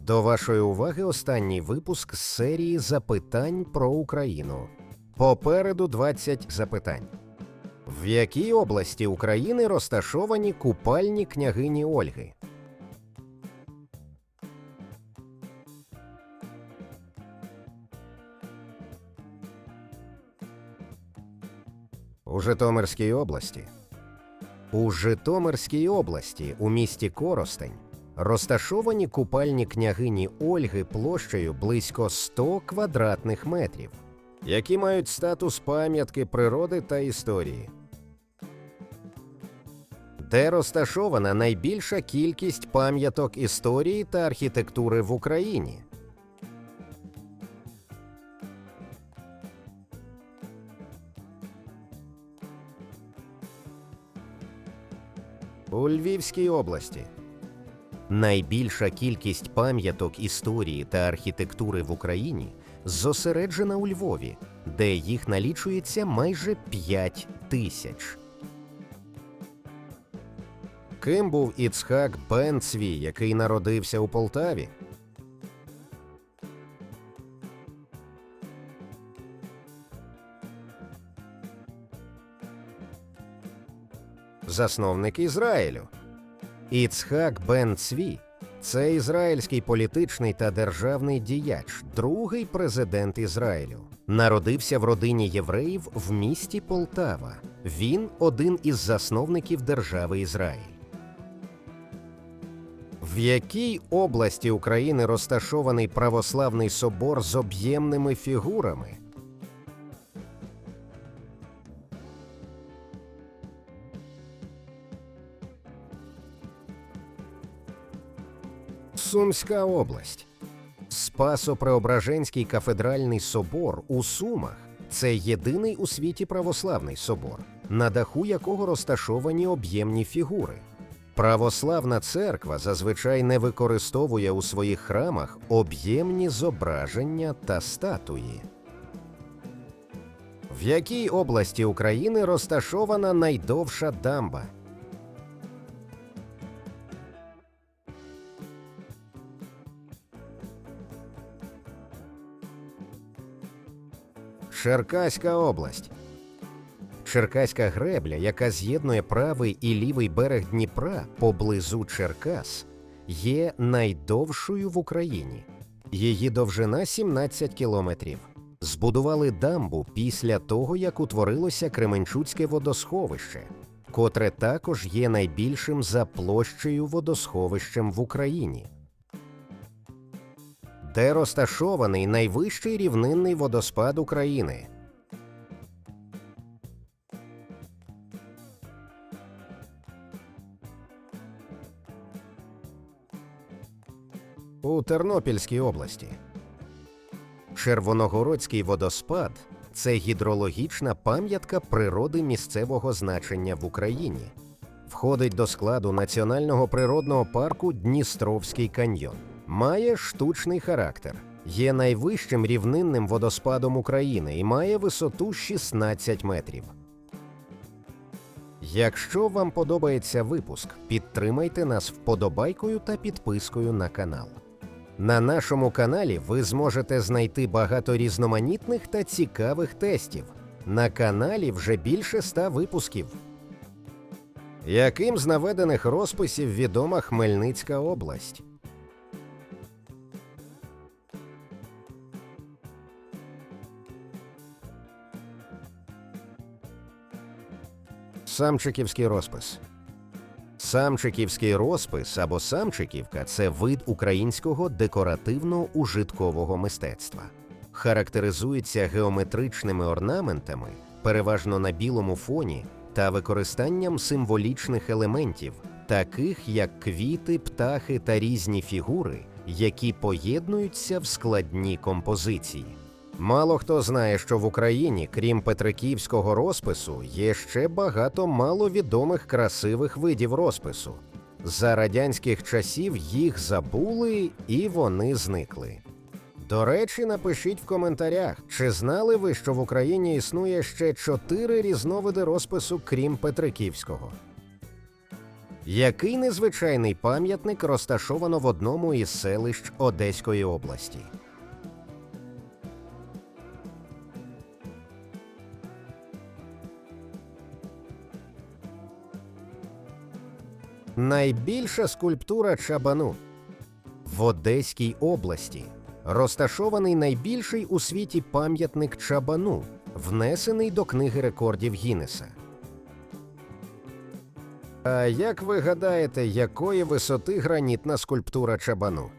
До вашої уваги останній випуск з серії запитань про Україну. Попереду 20 запитань. В якій області України розташовані купальні княгині Ольги? У Житомирській області. У Житомирській області у місті Коростень розташовані купальні княгині Ольги площею близько 100 квадратних метрів, які мають статус пам'ятки природи та історії. Де розташована найбільша кількість пам'яток історії та архітектури в Україні? У Львівській області. Найбільша кількість пам'яток історії та архітектури в Україні зосереджена у Львові, де їх налічується майже 5 тисяч. Ким був Іцхак Бенцві, який народився у Полтаві? Засновник Ізраїлю. Іцхак Бен Цві це ізраїльський політичний та державний діяч, другий президент Ізраїлю. Народився в родині євреїв в місті Полтава. Він один із засновників держави Ізраїль. В якій області України розташований православний собор з об'ємними фігурами? Сумська область. Спасо-Преображенський кафедральний собор у Сумах це єдиний у світі православний собор, на даху якого розташовані об'ємні фігури. Православна церква зазвичай не використовує у своїх храмах об'ємні зображення та статуї. В якій області України розташована найдовша дамба? Черкаська область. Черкаська гребля, яка з'єднує правий і лівий берег Дніпра поблизу Черкас, є найдовшою в Україні. Її довжина 17 кілометрів. Збудували дамбу після того, як утворилося Кременчуцьке водосховище, котре також є найбільшим за площею водосховищем в Україні де розташований найвищий рівнинний водоспад України. У Тернопільській області. Червоногородський водоспад це гідрологічна пам'ятка природи місцевого значення в Україні. Входить до складу Національного природного парку Дністровський каньйон має штучний характер, є найвищим рівнинним водоспадом України і має висоту 16 метрів. Якщо вам подобається випуск, підтримайте нас вподобайкою та підпискою на канал. На нашому каналі ви зможете знайти багато різноманітних та цікавих тестів. На каналі вже більше ста випусків. Яким з наведених розписів відома Хмельницька область? Самчиківський розпис. Самчиківський розпис або самчиківка це вид українського декоративно-ужиткового мистецтва. Характеризується геометричними орнаментами, переважно на білому фоні, та використанням символічних елементів, таких як квіти, птахи та різні фігури, які поєднуються в складні композиції. Мало хто знає, що в Україні, крім петриківського розпису, є ще багато маловідомих красивих видів розпису. За радянських часів їх забули і вони зникли. До речі, напишіть в коментарях, чи знали ви, що в Україні існує ще чотири різновиди розпису, крім Петриківського. Який незвичайний пам'ятник розташовано в одному із селищ Одеської області? Найбільша скульптура Чабану в Одеській області розташований найбільший у світі пам'ятник Чабану, внесений до книги рекордів Гіннеса. А як ви гадаєте, якої висоти гранітна скульптура Чабану?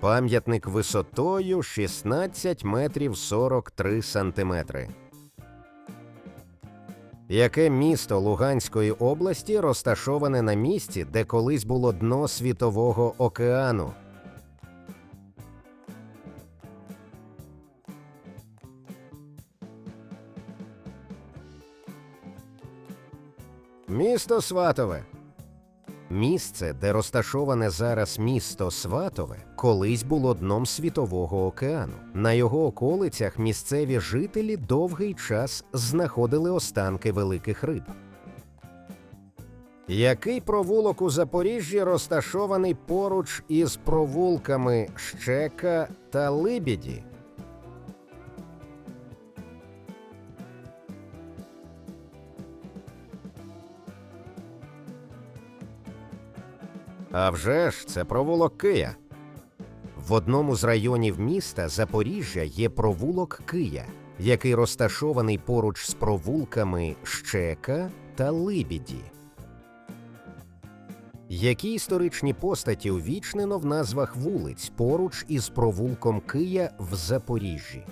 Пам'ятник висотою 16 метрів 43 сантиметри. Яке місто Луганської області розташоване на місці, де колись було дно Світового океану? Місто Сватове. Місце, де розташоване зараз місто Сватове, колись було дном Світового океану. На його околицях місцеві жителі довгий час знаходили останки великих риб. Який провулок у Запоріжжі розташований поруч із провулками Щека та Либіді? А вже ж, це провулок Кия. В одному з районів міста Запоріжжя є провулок Кия, який розташований поруч з провулками Щека та Либіді. Які історичні постаті увічнено в назвах вулиць поруч із провулком Кия в Запоріжжі?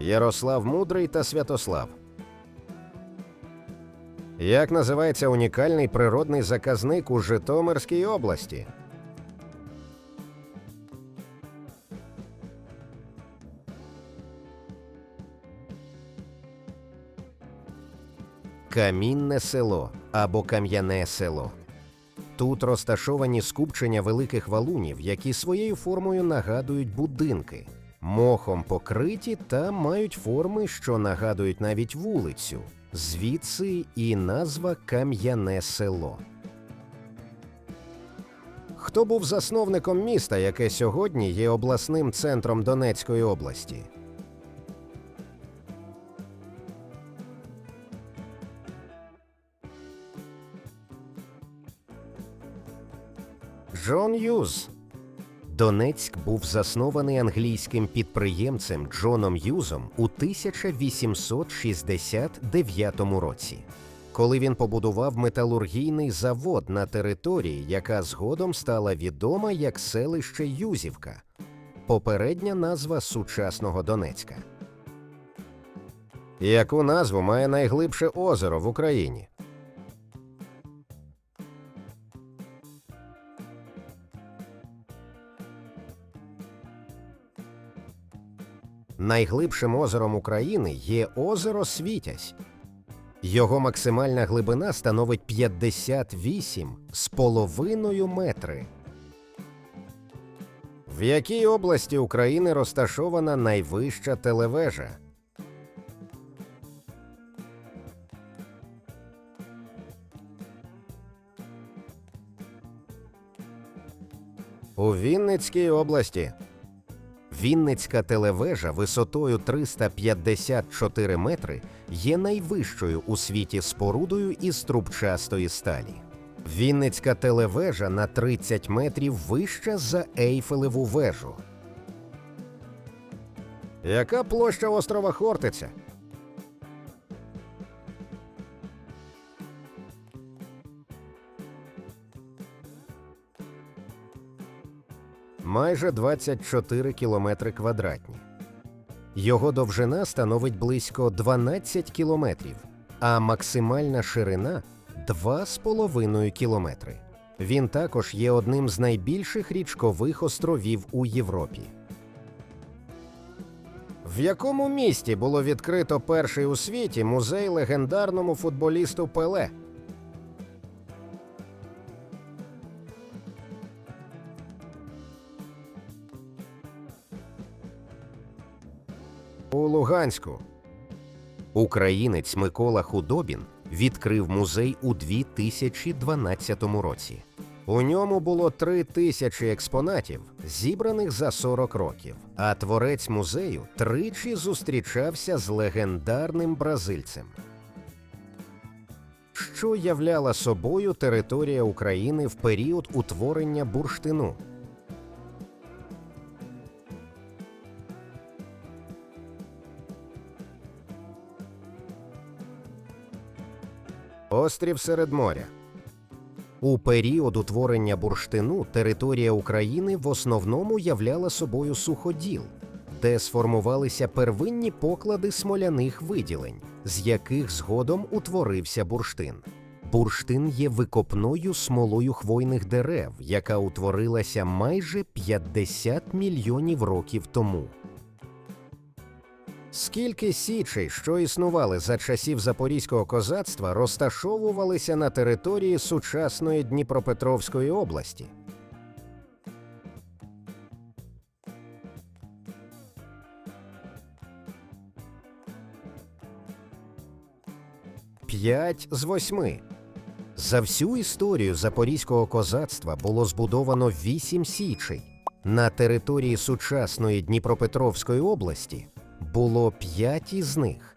Ярослав Мудрий та Святослав. Як називається унікальний природний заказник у Житомирській області? Камінне село або Кам'яне село. Тут розташовані скупчення великих валунів, які своєю формою нагадують будинки, мохом покриті та мають форми, що нагадують навіть вулицю. Звідси і назва Кам'яне село. Хто був засновником міста, яке сьогодні є обласним центром Донецької області? Джон Юз. Донецьк був заснований англійським підприємцем Джоном Юзом у 1869 році, коли він побудував металургійний завод на території, яка згодом стала відома як селище Юзівка, попередня назва сучасного Донецька. Яку назву має найглибше озеро в Україні? Найглибшим озером України є озеро Світязь. Його максимальна глибина становить 58 з половиною метри. В якій області України розташована найвища телевежа? У Вінницькій області. Вінницька телевежа висотою 354 метри є найвищою у світі спорудою із трубчастої сталі. Вінницька телевежа на 30 метрів вища за Ейфелеву вежу. Яка площа острова Хортиця? Майже 24 кілометри квадратні. Його довжина становить близько 12 кілометрів, а максимальна ширина 2,5 кілометри. Він також є одним з найбільших річкових островів у Європі. В якому місті було відкрито перший у світі музей легендарному футболісту Пеле? У Луганську. Українець Микола Худобін відкрив музей у 2012 році. У ньому було три тисячі експонатів, зібраних за 40 років. А творець музею тричі зустрічався з легендарним бразильцем. Що являла собою територія України в період утворення бурштину? Острів серед моря. У період утворення бурштину територія України в основному являла собою суходіл, де сформувалися первинні поклади смоляних виділень, з яких згодом утворився бурштин. Бурштин є викопною смолою хвойних дерев, яка утворилася майже 50 мільйонів років тому. Скільки січей, що існували за часів запорізького козацтва, розташовувалися на території сучасної Дніпропетровської області? П'ять з восьми. За всю історію запорізького козацтва було збудовано вісім січей. На території сучасної Дніпропетровської області було п'ять із них.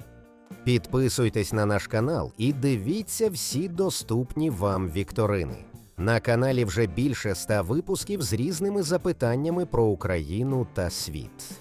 Підписуйтесь на наш канал і дивіться всі доступні вам вікторини. На каналі вже більше ста випусків з різними запитаннями про Україну та світ.